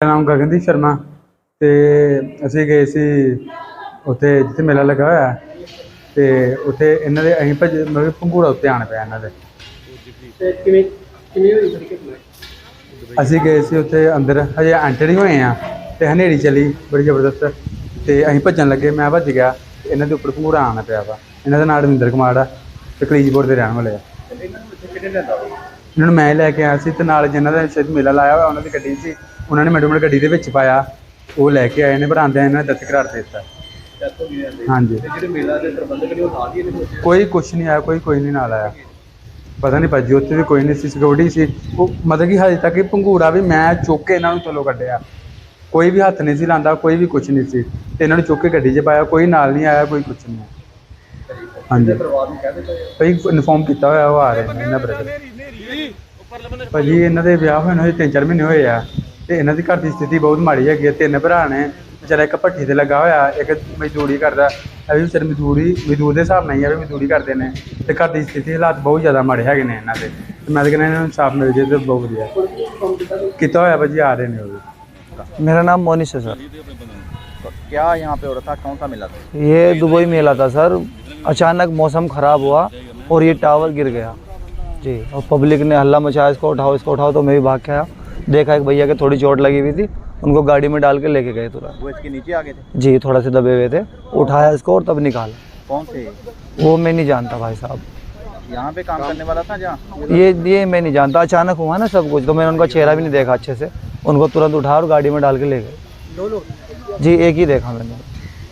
ਮੇਰਾ ਨਾਮ ਗਗਨਦੀਪ ਸ਼ਰਮਾ ਤੇ ਅਸੀਂ ਗਏ ਸੀ ਉੱਥੇ ਜਿੱਥੇ ਮੇਲਾ ਲੱਗਾ ਹੋਇਆ ਹੈ ਤੇ ਉੱਥੇ ਇਹਨਾਂ ਦੇ ਅਸੀਂ ਭੱਜ ਮਤਲਬ ਪੰਘੂੜਾ ਉੱਤੇ ਆਣ ਪਿਆ ਇਹਨਾਂ ਦੇ। ਤੇ ਕਿਵੇਂ ਕਿਵੇਂ ਹੋਈ ਸਰ ਘਟਨਾ? ਅਸੀਂ ਗਏ ਸੀ ਉੱਥੇ ਅੰਦਰ ਹਜੇ ਐਂਟਰ ਹੀ ਹੋਏ ਆ ਤੇ ਹਨੇਰੀ ਚਲੀ ਬੜੀ ਜ਼ਬਰਦਸਤ ਤੇ ਅਸੀਂ ਭੱਜਣ ਲੱਗੇ ਮੈਂ ਭੱਜ ਗਿਆ ਤੇ ਇਹਨਾਂ ਦੇ ਉੱਪਰ ਪੰਘੂੜਾ ਆਣ ਪਿਆ ਵਾ। ਇਹਨਾਂ ਦਾ ਨਾਮ ਰਵਿੰਦਰ ਕੁਮਾਰ ਆ ਤੇ ਕਲੀਜਪੁਰ ਦੇ ਰਹਿਣ ਵਾਲੇ ਆ। ਇਹਨਾਂ ਨੂੰ ਕਿਹਨੇ ਲੈਂਦਾ ਇਹਨਾਂ ਨੂੰ ਮੈਂ ਲੈ ਕੇ ਆਇਆ ਸੀ ਤੇ ਨਾਲ ਜਿਨ੍ਹਾਂ ਦਾ ਸ਼ਾਇਦ ਮੇਲਾ ਲਾਇਆ ਹੋਇਆ ਉਹਨਾਂ ਦੀ ਗੱਡੀ ਸੀ। ਉਹਨਾਂ ਨੇ ਮੈਡਮ ਗੱਡੀ ਦੇ ਵਿੱਚ ਪਾਇਆ ਉਹ ਲੈ ਕੇ ਆਏ ਨੇ ਪਰ ਆਉਂਦਿਆਂ ਇਹਨਾਂ ਨੇ ਦਸਤ ਕਰਾਰ ਦੇ ਦਿੱਤਾ। ਹੋ ਗਈ ਹਾਂਜੀ ਤੇ ਜਿਹੜੇ ਮੇਲਾ ਦੇ ਪ੍ਰਬੰਧਕ ਨੇ ਉਹ ਨਾਲ ਹੀ ਇਹਦੇ ਵਿੱਚ ਕੋਈ ਕੁਛ ਨਹੀਂ ਆਇਆ ਕੋਈ ਕੋਈ ਨਹੀਂ ਨਾਲ ਆਇਆ। ਪਤਾ ਨਹੀਂ ਭਾਜੀ ਉੱਥੇ ਵੀ ਕੋਈ ਨਹੀਂ ਸੀ ਸਿਕਿਉਰਿਟੀ ਸੀ। ਉਹ ਮਤਲਬ ਕਿ ਹਜੇ ਤੱਕ ਇਹ ਪੰਘੂੜਾ ਵੀ ਮੈਂ ਚੁੱਕ ਕੇ ਇਹਨਾਂ ਨੂੰ ਥੱਲੋਂ ਕੱਢਿਆ। ਕੋਈ ਵੀ ਹੱਥ ਨਹੀਂ ਸੀ ਲਾਂਦਾ ਕੋਈ ਵੀ ਕੁਛ ਨਹੀਂ ਸੀ। ਤੇ ਇਹਨਾਂ ਨੂੰ ਚੁੱਕ ਕੇ ਗੱਡੀ 'ਚ ਪਾਇਆ ਕੋਈ ਨਾਲ ਨਹੀਂ ਆਇਆ ਕੋਈ ਕੁਛ ਨਹੀਂ ਹਾਂਜੀ। ਪਰਿਵਾਰ ਨੂੰ। ਭਾਈ ਇਨਫੋਰਮ ਕੀਤਾ ਹੋਇਆ ਉਹ ਆ ਰਹੇ ਨੇ ਇਹਨਾਂ ਬ੍ਰਦਰ। ਭਾਜੀ ਇਹਨਾਂ ਦੇ ਵਿਆਹ ਹੋਏ ਨੂੰ ਹਜੇ ਤਿੰਨ ਚਾਰ ਮਹੀਨੇ ਹੋਏ ਆ। ਤੇ ਇਹਨਾਂ ਦੀ ਘਰ ਦੀ ਸਥਿਤੀ ਬਹੁਤ ਮਾੜੀ ਹੈਗੀ ਆ ਤਿੰਨ ਭਰਾ ਨੇ ਵਿਚਾਰਾ ਇੱਕ ਭੱਠੀ ਤੇ ਲੱਗਾ ਹੋਇਆ ਇੱਕ ਮਜ਼ਦੂਰੀ ਕਰਦਾ ਇਹ ਵੀ ਵਿਚਾਰੇ ਮਜ਼ਦੂਰੀ ਮਜ਼ਦੂਰ ਦੇ ਹਿਸਾਬ ਨਾਲ ਹੀ ਆ ਵੀ ਮਜ਼ਦੂਰੀ ਕਰਦੇ ਨੇ ਤੇ ਘਰ ਦੀ ਸਥਿਤੀ ਹਾਲਾਤ ਬਹੁਤ ਜ਼ਿਆਦਾ ਮਾੜੇ ਹੈਗੇ ਨੇ ਇਹਨਾਂ ਦੇ ਤੇ ਮੈਂ ਤਾਂ ਕਹਿੰਦਾ ਇਹਨਾਂ ਨੂੰ ਇਨਸਾਫ ਮਿਲ ਜੇ ਤੇ ਬਹੁਤ ਵਧੀਆ ਹੁਣ ਕੀ ਕੰਮ ਕੀਤਾ ਜੀ? ਕੀਤਾ ਹੋਇਆ ਭਾਜੀ ਆ ਰਹੇ ਨੇ ਉਹ ਵੀ मेरा नाम मोनिश है सर तो क्या यहाँ पे हो रहा था कौन सा मेला था ये दुबई मेला था सर अचानक मौसम ख़राब हुआ और ये टावर गिर गया जी और पब्लिक ने हल्ला मचाया इसको उठाओ इसको उठाओ तो मैं भी भाग के आया देखा एक भैया के थोड़ी चोट लगी हुई थी उनको गाड़ी में डाल के लेके गए तुरंत। वो इसके नीचे आ गए थे? जी थोड़ा से दबे हुए थे। उठाया इसको और तब निकाला। कौन से? वो मैं नहीं जानता भाई साहब। यहाँ पे काम करने वाला था जहाँ? ये ये मैं नहीं जानता। अचानक हुआ ना सब कुछ तो मैंने उनका चेहरा भी नहीं देखा अच्छे से। उनको तुरंत उठा और गाड़ी में डाल के ले गए। दो लोग जी एक ही देखा मैंने।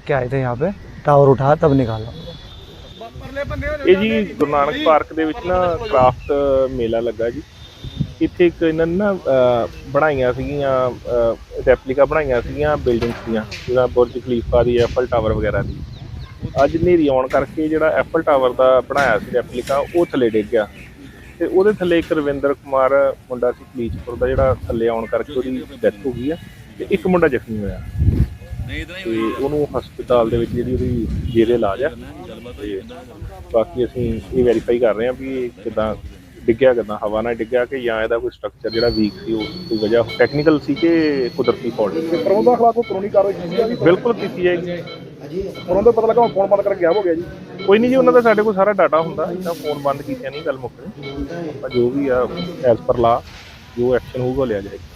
के आए थे यहाँ पे टावर उठाया तब निकाला ਇਹ ਜੀ ਗੁਰੂ ਨਾਨਕ ਪਾਰਕ ਦੇ ਵਿੱਚ ਨਾ ਕ੍ਰਾਫਟ ਮੇਲਾ ਲੱਗਾ ਜੀ ਇੱਥੇ ਇੱਕ ਇਹਨਾਂ ਨੇ ਨਾ ਅਹ, ਬਣਾਈਆਂ ਸੀਗੀਆਂ ਰੈਪਲੀਕਾ ਬਣਾਈਆਂ ਸੀਗੀਆਂ ਬਿਲਡਿੰਗਸ ਦੀਆਂ ਜਿਹੜਾ ਬੁਰਜ ਖਲੀਫਾ ਦੀ ਐਫਲ ਟਾਵਰ ਵਗੈਰਾ ਦੀ ਅੱਜ ਹਨੇਰੀ ਆਉਣ ਕਰਕੇ ਜਿਹੜਾ ਐਫਲ ਟਾਵਰ ਦਾ ਬਣਾਇਆ ਸੀ ਰੈਪਲੀਕਾ ਉਹ ਥੱਲੇ ਡਿੱਗ ਗਿਆ ਤੇ ਉਹਦੇ ਥੱਲੇ ਇੱਕ ਰਵਿੰਦਰ ਕੁਮਾਰ ਮੁੰਡਾ ਸੀ ਕਲੀਚਪੁਰ ਦਾ ਜਿਹੜਾ ਥੱਲੇ ਆਉਣ ਕਰਕੇ ਉਹਦੀ ਡੈਥ ਹੋ ਗਈ ਆ ਤੇ ਇੱਕ ਮੁੰਡਾ ਜ਼ਖਮੀ ਹੋਇਆ ਤੇ ਉਹਨੂੰ ਹਸਪਤਾਲ ਦੇ ਵਿੱਚ ਜਿਹੜੀ ਉਹਦੀ ਜੇਰੇ ਇਲਾਜ ਆ ਤੇ ਬਾਕੀ ਅਸੀਂ ਇਹ ਵੈਰੀਫਾਈ ਕਰ ਰਹੇ ਹਾਂ ਵੀ ਕਿਦਾਂ ਡਿੱਗਿਆ ਕਿਦਾਂ ਹਵਾ ਨਾਲ ਡਿੱਗਿਆ ਕਿ ਜਾਂ ਇਹਦਾ ਕੋਈ ਸਟਰਕਚਰ ਜਿਹੜਾ ਵੀਕ ਸੀ ਉਹ ਕੋਈ ਵਜ੍ਹਾ ਟੈਕਨੀਕਲ ਸੀ ਕਿ ਕੁਦਰਤੀ ਫਾਲਟ ਪ੍ਰਬੰਧਕ ਖਿਲਾਫ ਕੋਈ ਕਾਨੂੰਨੀ ਕਾਰਵਾਈ ਕੀਤੀ ਬਿਲਕੁਲ ਕੀਤੀ ਜਾਏਗੀ। ਪ੍ਰਬੰਧਕ ਪਤਾ ਲੱਗਾ ਫੋਨ ਬੰਦ ਕਰਕੇ ਗਾਇਬ ਹੋ ਗਿਆ ਜੀ। ਕੋਈ ਨਹੀਂ ਜੀ ਉਹਨਾਂ ਦਾ ਸਾਡੇ ਕੋਲ ਸਾਰਾ ਡਾਟਾ ਹੁੰਦਾ। ਇਹਨਾਂ ਫੋਨ ਬੰਦ ਕੀਤਿਆ ਨਹੀਂ ਗੱਲ ਮੁੱਕਣੀ। ਆਪਾਂ ਜੋ ਵੀ ਆ ਐਸ ਪਰ ਲਾ ਜੋ ਐਕਸ਼ਨ ਹੋਊਗਾ ਉਹ ਲਿਆ ਜਾਏਗਾ।